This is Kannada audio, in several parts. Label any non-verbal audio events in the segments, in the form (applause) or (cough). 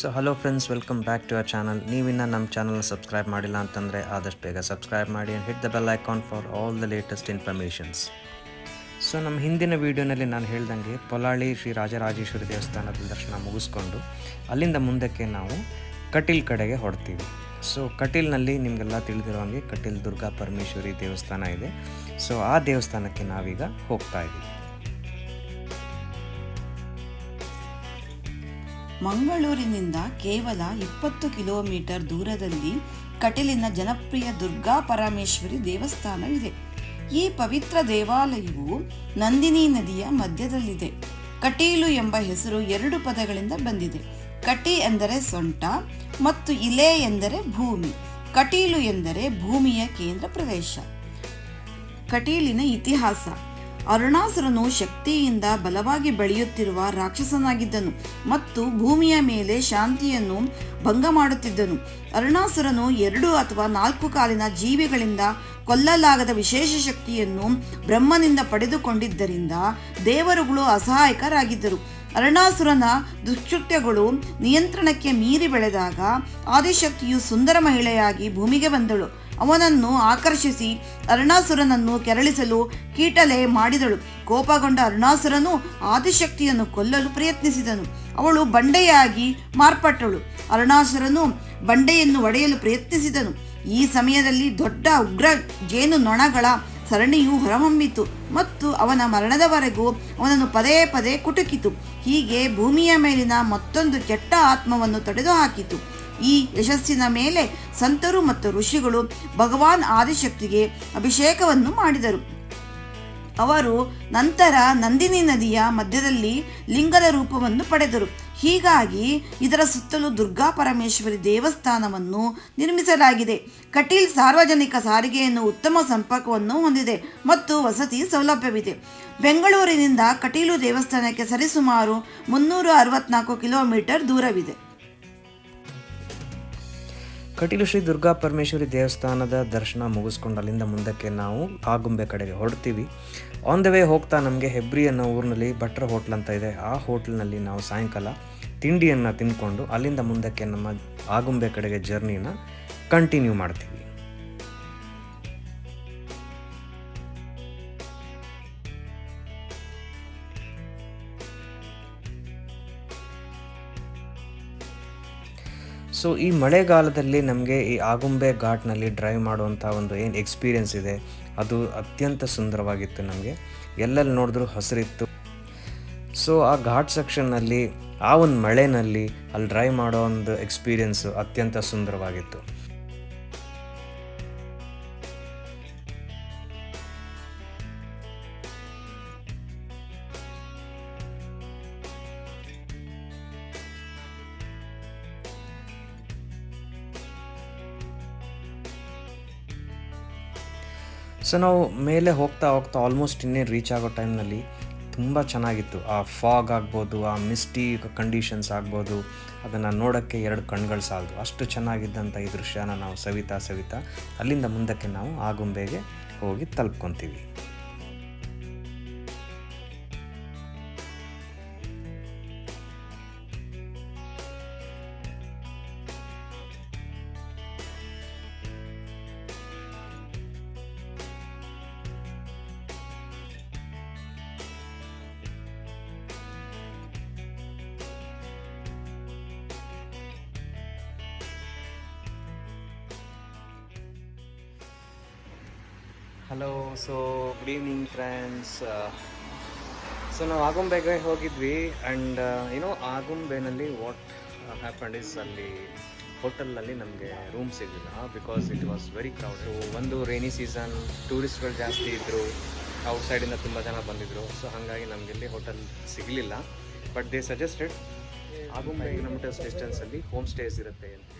So hello friends welcome back to our channel ನೀವಿನ್ನ ನಮ್ಮ ಚಾನಲ್ನ ಸಬ್ಸ್ಕ್ರೈಬ್ ಮಾಡಿಲ್ಲ ಅಂತಂದರೆ ಆದಷ್ಟು ಬೇಗ ಸಬ್ಸ್ಕ್ರೈಬ್ ಮಾಡಿ and hit the bell icon for all the latest informations so ನಮ್ಮ ಹಿಂದಿನ ವೀಡಿಯೋನಲ್ಲಿ ನಾನು ಹೇಳ್ದಂಗೆ ಪೊಲಾಳಿ ಶ್ರೀ ರಾಜರಾಜೇಶ್ವರಿ ದೇವಸ್ಥಾನದ ದರ್ಶನ ಮುಗಿಸ್ಕೊಂಡು ಅಲ್ಲಿಂದ ಮುಂದಕ್ಕೆ ನಾವು ಕಟೀಲ್ ಕಡೆಗೆ ಹೊಡ್ತೀವಿ ಸೊ ಕಟೀಲ್ನಲ್ಲಿ ನಿಮಗೆಲ್ಲ ತಿಳಿದಿರೋ ಹಾಗೆ ಕಟೀಲ್ ದುರ್ಗಾ ಪರಮೇಶ್ವರಿ ದೇವಸ್ಥಾನ ಇದೆ. ಸೊ ಆ ದೇವಸ್ಥಾನಕ್ಕೆ ನಾವೀಗ ಹೋಗ್ತಾ ಇದ್ದೀವಿ ಮಂಗಳೂರಿನಿಂದ ಕೇವಲ ಇಪ್ಪತ್ತು ಕಿಲೋಮೀಟರ್ ದೂರದಲ್ಲಿ ಕಟೀಲಿನ ಜನಪ್ರಿಯ ದುರ್ಗಾ ಪರಮೇಶ್ವರಿ ದೇವಸ್ಥಾನವಿದೆ. ಈ ಪವಿತ್ರ ದೇವಾಲಯವು ನಂದಿನಿ ನದಿಯ ಮಧ್ಯದಲ್ಲಿದೆ. ಕಟೀಲು ಎಂಬ ಹೆಸರು ಎರಡು ಪದಗಳಿಂದ ಬಂದಿದೆ. ಕಟಿ ಎಂದರೆ ಸೊಂಟ ಮತ್ತು ಇಲೆ ಎಂದರೆ ಭೂಮಿ. ಕಟೀಲು ಎಂದರೆ ಭೂಮಿಯ ಕೇಂದ್ರ ಪ್ರದೇಶ. ಕಟೀಲಿನ ಇತಿಹಾಸ. ಅರುಣಾಸುರನು ಶಕ್ತಿಯಿಂದ ಬಲವಾಗಿ ಬೆಳೆಯುತ್ತಿರುವ ರಾಕ್ಷಸನಾಗಿದ್ದನು ಮತ್ತು ಭೂಮಿಯ ಮೇಲೆ ಶಾಂತಿಯನ್ನು ಭಂಗ ಮಾಡುತ್ತಿದ್ದನು. ಅರುಣಾಸುರನು ಎರಡು ಅಥವಾ ನಾಲ್ಕು ಕಾಲಿನ ಜೀವಿಗಳಿಂದ ಕೊಲ್ಲಲಾಗದ ವಿಶೇಷ ಶಕ್ತಿಯನ್ನು ಬ್ರಹ್ಮನಿಂದ ಪಡೆದುಕೊಂಡಿದ್ದರಿಂದ ದೇವರುಗಳು ಅಸಹಾಯಕರಾಗಿದ್ದರು. ಅರುಣಾಸುರನ ದುಷ್ಕೃತ್ಯಗಳು ನಿಯಂತ್ರಣಕ್ಕೆ ಮೀರಿ ಬೆಳೆದಾಗ ಆದಿಶಕ್ತಿಯು ಸುಂದರ ಮಹಿಳೆಯಾಗಿ ಭೂಮಿಗೆ ಬಂದಳು. ಅವನನ್ನು ಆಕರ್ಷಿಸಿ ಅರುಣಾಸುರನನ್ನು ಕೆರಳಿಸಲು ಕೀಟಲೆ ಮಾಡಿದಳು. ಕೋಪಗೊಂಡ ಅರುಣಾಸುರನು ಆದಿಶಕ್ತಿಯನ್ನು ಕೊಲ್ಲಲು ಪ್ರಯತ್ನಿಸಿದನು. ಅವಳು ಬಂಡೆಯಾಗಿ ಮಾರ್ಪಟ್ಟಳು. ಅರುಣಾಸುರನು ಬಂಡೆಯನ್ನು ಒಡೆಯಲು ಪ್ರಯತ್ನಿಸಿದನು. ಈ ಸಮಯದಲ್ಲಿ ದೊಡ್ಡ ಉಗ್ರ ಜೇನು ನೊಣಗಳ ಸರಣಿಯು ಹೊರಹೊಮ್ಮಿತು ಮತ್ತು ಅವನ ಮರಣದವರೆಗೂ ಅವನನ್ನು ಪದೇ ಪದೇ ಕುಟುಕಿತು. ಹೀಗೆ ಭೂಮಿಯ ಮೇಲಿನ ಮತ್ತೊಂದು ಕೆಟ್ಟ ಆತ್ಮವನ್ನು ತೊಡೆದುಹಾಕಿತು. ಈ ಯಶಸ್ಸಿನ ಮೇಲೆ ಸಂತರು ಮತ್ತು ಋಷಿಗಳು ಭಗವಾನ್ ಆದಿಶಕ್ತಿಗೆ ಅಭಿಷೇಕವನ್ನು ಮಾಡಿದರು. ಅವರು ನಂತರ ನಂದಿನಿ ನದಿಯ ಮಧ್ಯದಲ್ಲಿ ಲಿಂಗದ ರೂಪವನ್ನು ಪಡೆದರು. ಹೀಗಾಗಿ ಇದರ ಸುತ್ತಲೂ ದುರ್ಗಾ ಪರಮೇಶ್ವರಿ ದೇವಸ್ಥಾನವನ್ನು ನಿರ್ಮಿಸಲಾಗಿದೆ. ಕಟೀಲ್ ಸಾರ್ವಜನಿಕ ಸಾರಿಗೆಯನ್ನು ಉತ್ತಮ ಸಂಪರ್ಕವನ್ನು ಹೊಂದಿದೆ ಮತ್ತು ವಸತಿ ಸೌಲಭ್ಯವಿದೆ. ಬೆಂಗಳೂರಿನಿಂದ ಕಟೀಲು ದೇವಸ್ಥಾನಕ್ಕೆ ಸರಿಸುಮಾರು ಮುನ್ನೂರ ಅರವತ್ನಾಲ್ಕು ಕಿಲೋಮೀಟರ್ ದೂರವಿದೆ. ಕಟೀಲು ಶ್ರೀ ದುರ್ಗಾ ಪರಮೇಶ್ವರಿ ದೇವಸ್ಥಾನದ ದರ್ಶನ ಮುಗಿಸ್ಕೊಂಡು ಅಲ್ಲಿಂದ ಮುಂದಕ್ಕೆ ನಾವು ಆಗುಂಬೆ ಕಡೆಗೆ ಹೊರಡ್ತೀವಿ. ಆನ್ ದ ವೇ ಹೋಗ್ತಾ ನಮಗೆ ಹೆಬ್ರಿ ಅನ್ನೋ ಊರಿನಲ್ಲಿ ಭಟ್ರ ಹೋಟ್ಲ್ ಅಂತ ಇದೆ. ಆ ಹೋಟ್ಲ್ನಲ್ಲಿ ನಾವು ಸಾಯಂಕಾಲ ತಿಂಡಿಯನ್ನು ತಿಂದ್ಕೊಂಡು ಅಲ್ಲಿಂದ ಮುಂದಕ್ಕೆ ನಮ್ಮ ಆಗುಂಬೆ ಕಡೆಗೆ ಜರ್ನಿನ ಕಂಟಿನ್ಯೂ ಮಾಡ್ತೀವಿ. ಸೊ ಈ ಮಳೆಗಾಲದಲ್ಲಿ ನಮಗೆ ಈ ಆಗುಂಬೆ ಘಾಟ್ನಲ್ಲಿ ಡ್ರೈವ್ ಮಾಡುವಂಥ ಒಂದು ಏನು ಎಕ್ಸ್ಪೀರಿಯನ್ಸ್ ಇದೆ, ಅದು ಅತ್ಯಂತ ಸುಂದರವಾಗಿತ್ತು ನಮಗೆ. ಎಲ್ಲೆಲ್ಲಿ ನೋಡಿದ್ರೂ ಹಸಿರಿತ್ತು. ಸೊ ಆ ಘಾಟ್ ಸೆಕ್ಷನ್ನಲ್ಲಿ, ಆ ಒಂದು ಮಳೆನಲ್ಲಿ ಅಲ್ಲಿ ಡ್ರೈವ್ ಮಾಡೋ ಒಂದು ಎಕ್ಸ್ಪೀರಿಯೆನ್ಸು ಅತ್ಯಂತ ಸುಂದರವಾಗಿತ್ತು. ಸೊ ನಾವು ಮೇಲೆ ಹೋಗ್ತಾ ಹೋಗ್ತಾ ಆಲ್ಮೋಸ್ಟ್ ಇನ್ನೇನು ರೀಚ್ ಆಗೋ ಟೈಮ್ನಲ್ಲಿ ತುಂಬ ಚೆನ್ನಾಗಿತ್ತು. ಆ ಫಾಗ್ ಆಗ್ಬೋದು, ಆ ಮಿಸ್ಟಿ ಕಂಡೀಷನ್ಸ್ ಆಗ್ಬೋದು, ಅದನ್ನು ನೋಡೋಕ್ಕೆ ಎರಡು ಕಣ್ಗಳು ಸಾಲದು. ಅಷ್ಟು ಚೆನ್ನಾಗಿದ್ದಂಥ ಈ ದೃಶ್ಯನ ನಾವು ಸವಿತಾ ಸವಿತಾ ಅಲ್ಲಿಂದ ಮುಂದಕ್ಕೆ ನಾವು ಆಗುಂಬೆಗೆ ಹೋಗಿ ತಲುಪ್ಕೊತೀವಿ. Hello so good evening friends so ನಾವು ಆಗುಂಬೆಗೆ ಹೋಗಿದ್ವಿ ಆ್ಯಂಡ್ ಏನೋ ಆಗುಂಬೆನಲ್ಲಿ ವಾಟ್ ಹ್ಯಾಪಂಡ್ ಇಸ್ ಅಲ್ಲಿ ಹೋಟೆಲ್ನಲ್ಲಿ ನಮಗೆ ರೂಮ್ ಸಿಗಲಿಲ್ಲ because it was very crowd so ಒಂದು ರೈನಿ ಸೀಸನ್ ಟೂರಿಸ್ಟ್ಗಳು ಜಾಸ್ತಿ ಇದ್ದರು ಔಟ್ಸೈಡಿಂದ ತುಂಬ ಜನ ಬಂದಿದ್ದರು ಸೊ ಹಾಗಾಗಿ ನಮಗೆ ಇಲ್ಲಿ ಹೋಟೆಲ್ ಸಿಗಲಿಲ್ಲ. But they suggested Agumbe kilometres ಡಿಸ್ಟೆನ್ಸಲ್ಲಿ home stays ಇರುತ್ತೆ ಅಂತ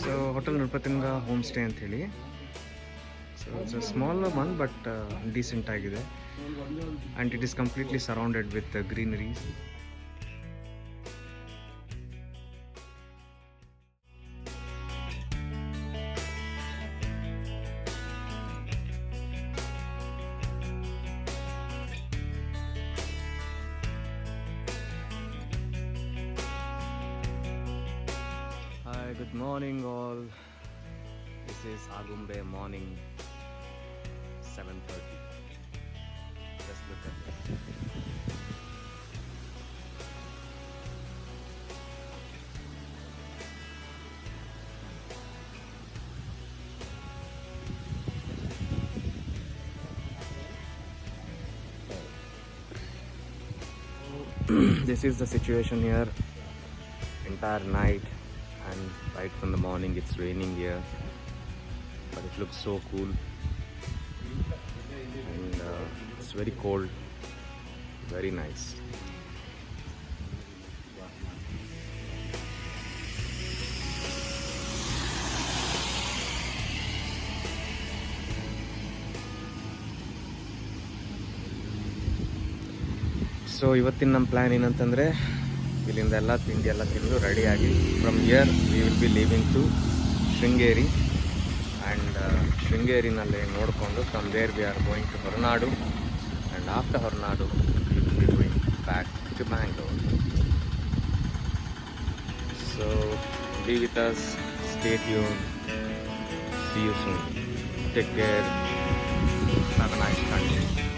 so hotel Nrupatunga home stay so it's small one but decent ಆಗಿದೆ. And it is completely surrounded with greeneries good morning all this is Agumbe morning 7:30. Just look at this. (clears throat) this is the situation here entire night and right from the morning it's raining here but it looks so cool uh, it's very cold. Very nice. So ಇವತ್ತಿನ ನಮ್ಮ ಪ್ಲ್ಯಾನ್ ಏನಂತಂದರೆ ಇಲ್ಲಿಂದ ಎಲ್ಲ ತಿಂಡಿ ಎಲ್ಲ ತಿಂದು ರೆಡಿಯಾಗಿ from here we will be leaving to Sringeri. And ಶೃಂಗೇರಿನಲ್ಲಿ ನೋಡಿಕೊಂಡು from there we are going to Horanadu. after Hornado, we will be going back to Bangalore. So be with us, stay tuned, see you soon. Take care, have a nice time.